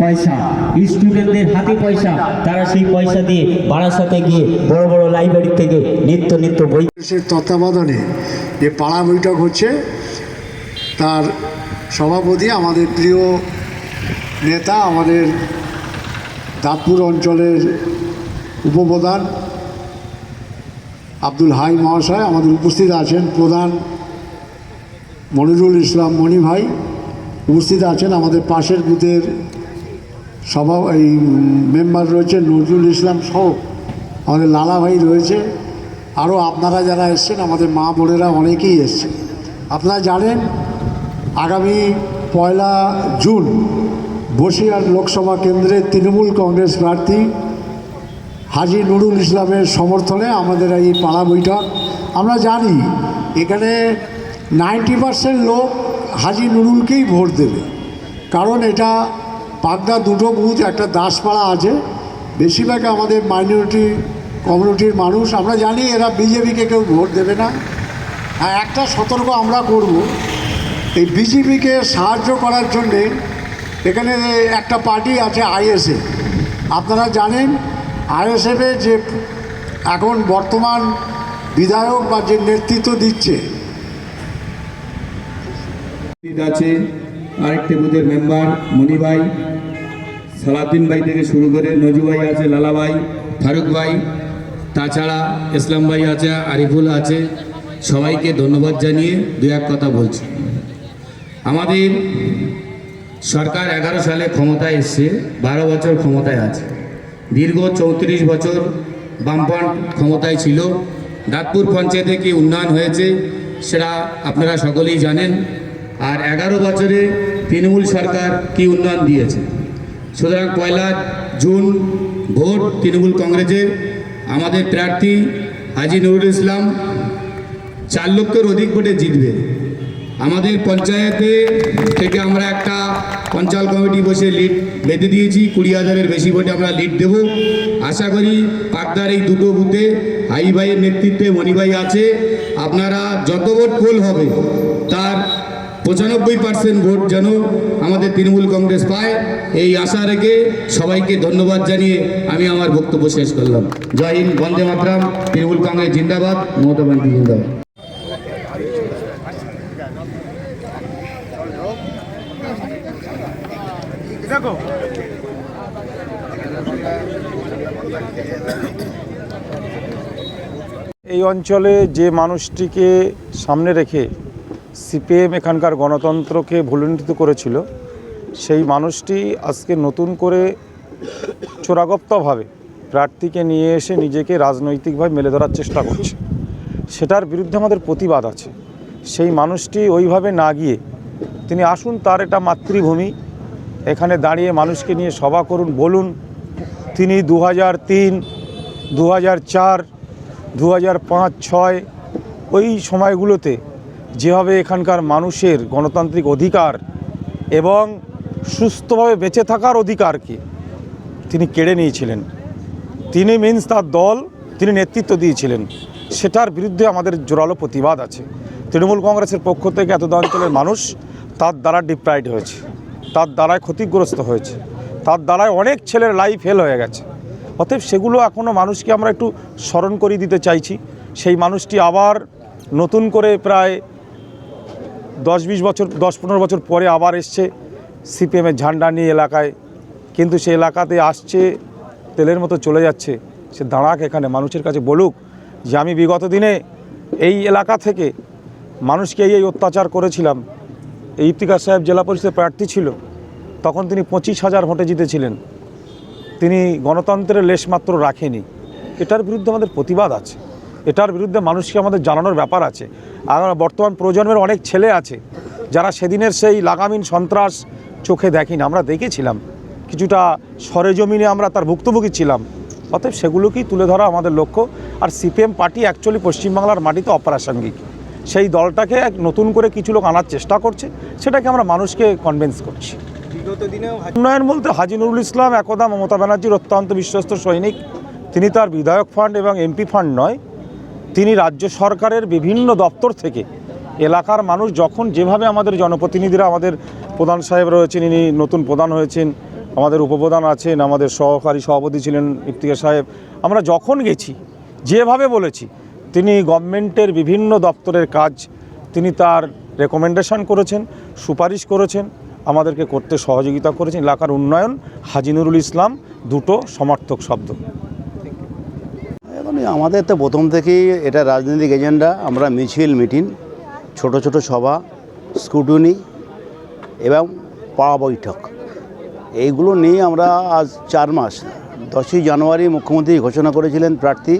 পয়সা। স্টুডেন্টদের হাতে পয়সা। তারা সেই পয়সা দিয়ে বারাসাতে গিয়ে বড় বড় লাইব্রেরি থেকে নিত্য নিত্য বই তত্ত্বাবধানে যে পাড়া বৈঠক হচ্ছে, তার সভাপতি আমাদের প্রিয় নেতা, আমাদের দাঁতপুর অঞ্চলের উপপ্রধান আব্দুল হাই মহাশয় আমাদের উপস্থিত আছেন, প্রধান মনিরুল ইসলাম মণি ভাই। উপস্থিত আছেন আমাদের পাশের বুথের সভা, এই মেম্বার রয়েছে নজরুল ইসলাম সহ। আমাদের লালা ভাই রয়েছে। আরও আপনারা যারা এসছেন, আমাদের মা বোনেরা অনেকেই এসছেন। আপনারা জানেন, আগামী পয়লা জুন বসিরহাট লোকসভা কেন্দ্রের তৃণমূল কংগ্রেস প্রার্থী হাজি নুরুল ইসলামের সমর্থনে আমাদের এই পাড়া বৈঠক। আমরা জানি, এখানে নাইনটি পার্সেন্ট লোক হাজি নুরুলকেই ভোট দেবে। কারণ এটা পাগনা দুটো বুথ, একটা দাসপাড়া আছে। বেশিরভাগ আমাদের মাইনরিটি কমিউনিটির মানুষ। আমরা জানি এরা বিজেপিকে কেউ ভোট দেবে না। আর একটা সতর্ক আমরা করব, এই বিজেপিকে সাহায্য করার জন্যে এখানে একটা পার্টি আছে আইএসএফ আপনারা জানেন আইএসএফের যে এখন বর্তমান বিধায়ক বা যে নেতৃত্ব দিচ্ছে, আছে। আরেকটি বুথের মেম্বার মণি ভাই সালাউদ্দিন ভাই থেকে শুরু করে নজু ভাই আছে, লালা ভাই, ফারুক ভাই, তাছাড়া ইসলাম ভাই আছে, আরিফুল আছে। সবাইকে ধন্যবাদ জানিয়ে দু এক কথা বলছি। আমাদের সরকার এগারো সালে ক্ষমতায় এসছে, বারো বছর ক্ষমতায় আছে। দীর্ঘ চৌত্রিশ বছর বামফ্রন্ট ক্ষমতায় ছিল। দাঁতপুর পঞ্চায়েতে কি উন্নয়ন হয়েছে সেটা আপনারা সকলেই জানেন। আর এগারো বছরে তৃণমূল সরকার কি উন্নয়ন দিয়েছে? সুতরাং পয়লা জুন ভোট তৃণমূল কংগ্রেসের। আমাদের প্রার্থী হাজি নুরুল ইসলাম চার লক্ষের অধিক ভোটে জিতবে। আমাদের পঞ্চায়েতে থেকে আমরা একটা পঞ্চায়েত কমিটি বসে লিড বেঁধে দিয়েছি, কুড়ি হাজারের বেশি ভোটে আমরা লিড দেব। আশা করি পাকদার এই দুটো বুথে হাই ভাইয়ের নেতৃত্বে মণিভাই আছে। আপনারা যত ভোট পোল হবে, তার পঁচানব্বই পার্সেন্ট ভোট যেন আমাদের তৃণমূল কংগ্রেস পায়, এই আশা রেখে সবাইকে ধন্যবাদ জানিয়ে আমি আমার বক্তব্য শেষ করলাম। জয় হিন্দ, বন্দে মাতরাম, তৃণমূল কংগ্রেস জিন্দাবাদ, মমতা ব্যানার্জি জিন্দাবাদ। এই অঞ্চলে যে মানুষটিকে সামনে রেখে সিপিএম এখানকার গণতন্ত্রকে ভুলুণ্ঠিত করেছিল। সেই মানুষটি আজকে নতুন করে চোরাগপ্তভাবে প্রার্থীকে নিয়ে এসে নিজেকে রাজনৈতিকভাবে মেলে ধরার চেষ্টা করছে। সেটার বিরুদ্ধে আমাদের প্রতিবাদ আছে। সেই মানুষটি ওইভাবে না গিয়ে তিনি আসুন, তার এটা মাতৃভূমি। এখানে দাঁড়িয়ে মানুষকে নিয়ে সভা করুন, বলুন, তিনি দু হাজার তিন দু হাজার চার দু হাজার পাঁচ, ছয়, ওই সময়গুলোতে যেভাবে এখানকার মানুষের গণতান্ত্রিক অধিকার এবং সুস্থভাবে বেঁচে থাকার অধিকারকে তিনি কেড়ে নিয়েছিলেন। তিনি মিন্স তার দল, তিনি নেতৃত্ব দিয়েছিলেন। সেটার বিরুদ্ধে আমাদের জোরালো প্রতিবাদ আছে। তৃণমূল কংগ্রেসের পক্ষ থেকে এত অঞ্চলের মানুষ তার দ্বারা ডিপ্রাইড হয়েছে, তার দ্বারায় ক্ষতিগ্রস্ত হয়েছে, তার দ্বারায় অনেক ছেলের লাইফ ফেল হয়ে গেছে। অতএব সেগুলো এখনও মানুষকে আমরা একটু স্মরণ করিয়ে দিতে চাইছি। সেই মানুষটি আবার নতুন করে প্রায় দশ বিশ বছর, দশ পনেরো বছর পরে আবার এসছে সিপিএমের ঝান্ডা নিয়ে এলাকায়। কিন্তু সে এলাকাতে আসছে, তেলের মতো চলে যাচ্ছে। সে দাঁড়াক এখানে, মানুষের কাছে বলুক যে আমি বিগত দিনে এই এলাকা থেকে মানুষকে এই অত্যাচার করেছিলাম। এই ইফতিকার সাহেব জেলা পরিষদের প্রার্থী ছিল। তখন তিনি পঁচিশ হাজার ভোটে জিতেছিলেন। তিনি গণতন্ত্রের লেশমাত্র রাখেনি। এটার বিরুদ্ধে আমাদের প্রতিবাদ আছে। এটার বিরুদ্ধে মানুষকে আমাদের জানানোর ব্যাপার আছে। বর্তমান প্রজন্মের অনেক ছেলে আছে যারা সেদিনের সেই লাগামিন সন্ত্রাস চোখে দেখেনি। আমরা দেখেছিলাম। কিছুটা সরেজমিনে আমরা তার ভুক্তভোগী ছিলাম। অতএব সেগুলোকেই তুলে ধরা আমাদের লক্ষ্য। আর সিপিএম পার্টি অ্যাকচুয়ালি পশ্চিমবাংলার মাটিতে অপ্রাসঙ্গিক। সেই দলটাকে এক নতুন করে কিছু লোক আনার চেষ্টা করছে। সেটাকে আমরা মানুষকে কনভিন্স করছি। উন্নয়ন বলতে হাজি নুরুল ইসলাম, একদা মমতা ব্যানার্জির অত্যন্ত বিশ্বস্ত সৈনিক। তিনি তার বিধায়ক ফান্ড এবং এমপি ফান্ড নয়। তিনি রাজ্য সরকারের বিভিন্ন দপ্তর থেকে এলাকার মানুষ যখন যেভাবে আমাদের জনপ্রতিনিধিরা, আমাদের প্রধান সাহেব রয়েছেন, ইনি নতুন প্রধান হয়েছেন, আমাদের উপপ্রধান আছেন, আমাদের সহকারী সভাপতি ছিলেন ইফতিকার সাহেব, আমরা যখন গেছি, যেভাবে বলেছি, তিনি গভর্নমেন্টের বিভিন্ন দপ্তরের কাজ, তিনি তার রেকমেন্ডেশন করেছেন, সুপারিশ করেছেন, আমাদেরকে করতে সহযোগিতা করেছেন। এলাকার উন্নয়ন হাজিনুরুল ইসলাম দুটো সমর্থক শব্দ। আমাদের তো প্রথম থেকেই এটা রাজনৈতিক এজেন্ডা, আমরা মিছিল, মিটিং, ছোট ছোট সভা, স্কুটুনি এবং পাড়া বৈঠক। এইগুলো নিয়ে আমরা আজ চার মাস, দশই জানুয়ারি মুখ্যমন্ত্রী ঘোষণা করেছিলেন প্রার্থী,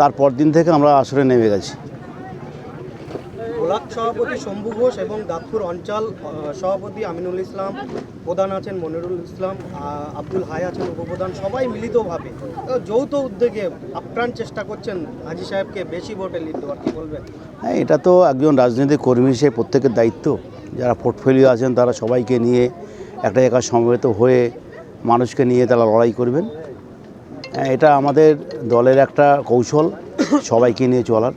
তারপর দিন থেকে আমরা আসরে নেমে গেছি। ব্লক সভাপতি শম্ভু ঘোষ এবং দাঁতপুর অঞ্চল সভাপতি আমিনুল ইসলাম প্রধান আছেন মনিরুল ইসলাম আব্দুল হাই আছেন উপপ্রধান সবাই মিলিতভাবে। যৌথ উদ্যোগে আপ্রাণ চেষ্টা করছেন হাজি সাহেবকে বেশি ভোটে লিড দেওয়ার কি বলবেন? হ্যাঁ এটা তো একজন রাজনৈতিক কর্মী হিসেবে প্রত্যেকের দায়িত্ব। যারা পোর্টফোলিও আছেন তারা সবাইকে নিয়ে একটা জায়গায় সমবেত হয়ে মানুষকে নিয়ে তারা লড়াই করবেন। হ্যাঁ, এটা আমাদের দলের একটা কৌশল সবাইকে নিয়ে চলার।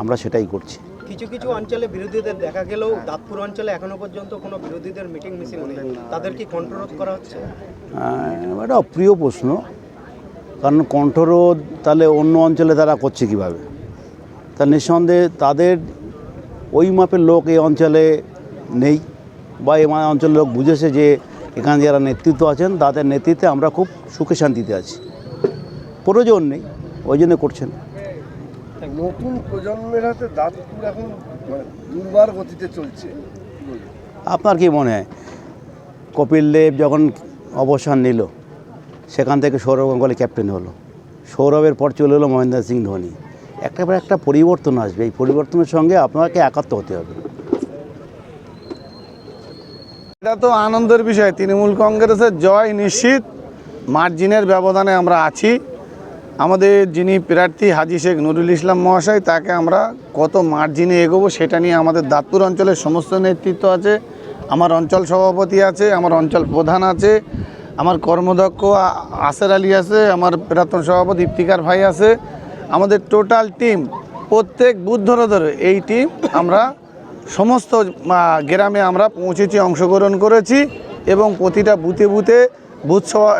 আমরা সেটাই করছি। কিছু কিছু অঞ্চলে বিরোধীদের দেখা গেলেও দাঁতপুর অঞ্চলে এখনও পর্যন্ত কোনো বিরোধীদের মিটিং মিছিল নেই তাদের কি কন্ট্রোল করা হচ্ছে? এটা অপ্রিয় প্রশ্ন। কারণ কণ্ঠরোধ তাহলে অন্য অঞ্চলে তারা করছে কীভাবে? তা নিঃসন্দেহে তাদের ওই মাপের লোক এই অঞ্চলে নেই বা এই অঞ্চলের লোক বুঝেছে যে এখানে যারা নেতৃত্ব আছেন, তাদের নেতৃত্বে আমরা খুব সুখে শান্তিতে আছি। প্রয়োজন নেই, ওই জন্য করছেন নতুন প্রজন্মের হাতে দাঁতপুর এখন মানে দুর্বার গতিতে চলছে। আপনার কি মনে হয়? কপিল দেব যখন অবসর নিল সেখান থেকে সৌরভ গাঙ্গুলি ক্যাপ্টেন হলো। সৌরভের পর চলে এলো মহেন্দ্র সিং ধোনি। একটা পর একটা পরিবর্তন আসবে। এই পরিবর্তনের সঙ্গে আপনাকে একাত্ম হতে হবে। এটা তো আনন্দের বিষয়। তৃণমূল কংগ্রেসের জয় নিশ্চিত। মার্জিনের ব্যবধানে আমরা আছি। আমাদের যিনি প্রার্থী হাজি শেখ নুরুল ইসলাম মহাশয়, তাকে আমরা কত মার্জিনে এগোবো সেটা নিয়ে আমাদের দাঁতপুর অঞ্চলের সমস্ত নেতৃত্ব আছে, আমার অঞ্চল সভাপতি আছে, আমার অঞ্চল প্রধান আছে, আমার কর্মদক্ষ আসের আলী আছে, আমার প্রাক্তন সভাপতি ইফতিকার ভাই আছে, আমাদের টোটাল টিম, প্রত্যেক বুথ ধরে ধরে এই টিম আমরা সমস্ত গ্রামে আমরা পৌঁছেছি, অংশগ্রহণ করেছি এবং প্রতিটা বুথে বুথে বুথ সভা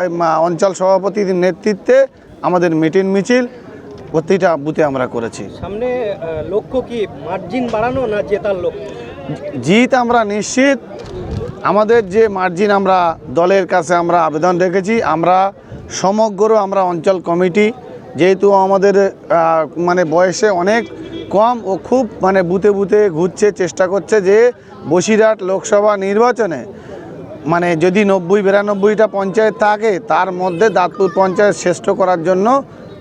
অঞ্চল সভাপতির নেতৃত্বে আমাদের মিটিং মিছিল প্রতিটা বুথে আমরা করেছি। সামনে লক্ষ্য কি মার্জিন বাড়ানো না জেতার লক্ষ্য? জিত আমরা নিশ্চিত। আমাদের যে মার্জিন আমরা দলের কাছে আমরা আবেদন রেখেছি আমরা সমগ্র আমরা অঞ্চল কমিটি যেহেতু আমাদের মানে বয়সে অনেক কম ও খুব মানে বুথে বুথে ঘুরছে চেষ্টা করছে যে বসিরহাট লোকসভা নির্বাচনে মানে যদি নব্বই বিরানব্বইটা পঞ্চায়েত থাকে তার মধ্যে দাঁতপুর পঞ্চায়েত শ্রেষ্ঠ করার জন্য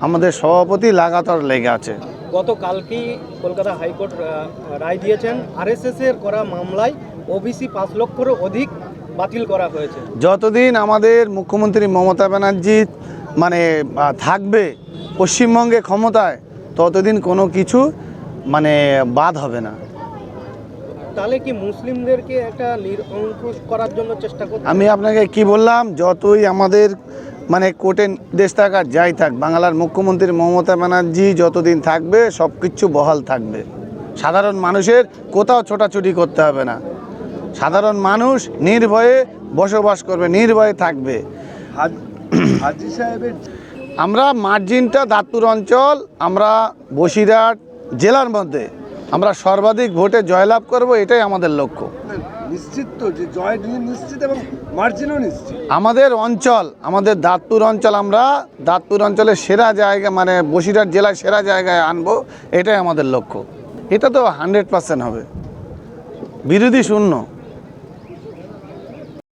আমাদের সভাপতি লাগাতার লেগে আছে। গতকালকেই কলকাতা হাইকোর্ট রায় দিয়েছেন? আরএসএস এর করা মামলায় ওবিসি পাঁচ লক্ষেরও অধিক বাতিল করা হয়েছে। যতদিন আমাদের মুখ্যমন্ত্রী মমতা ব্যানার্জি মানে থাকবে পশ্চিমবঙ্গে ক্ষমতায় ততদিন কোনো কিছু মানে বাদ হবে না। তাহলে কি মুসলিমদেরকে একটা নিরঙ্কুশ করার জন্য চেষ্টা করছে আমি আপনাকে কি বললাম? যতই আমাদের মানে কোর্টে দেশ থাক আর যাই থাক বাংলার মুখ্যমন্ত্রী মমতা ব্যানার্জি যতদিন থাকবে সব কিছু বহাল থাকবে। সাধারণ মানুষের কোথাও ছোটাছুটি করতে হবে না। সাধারণ মানুষ নির্ভয়ে বসবাস করবে নির্ভয়ে থাকবে। হাজি সাহেবের আমরা মার্জিনটা দাতুর অঞ্চল আমরা বসিরহাট জেলার মধ্যে। আমরা সর্বাধিক ভোটে জয়লাভ করব এটাই আমাদের লক্ষ্য। নিশ্চিত তো যে জয় নিশ্চিত এবং মার্জিনও নিশ্চিত। আমাদের অঞ্চল আমাদের দাঁতপুর অঞ্চল আমরা দাঁতপুর অঞ্চলের সেরা জায়গা মানে বসিরহাট জেলায় সেরা জায়গায় আনব এটাই আমাদের লক্ষ্য। এটা তো হান্ড্রেড পার্সেন্ট হবে। বিরোধী শূন্য।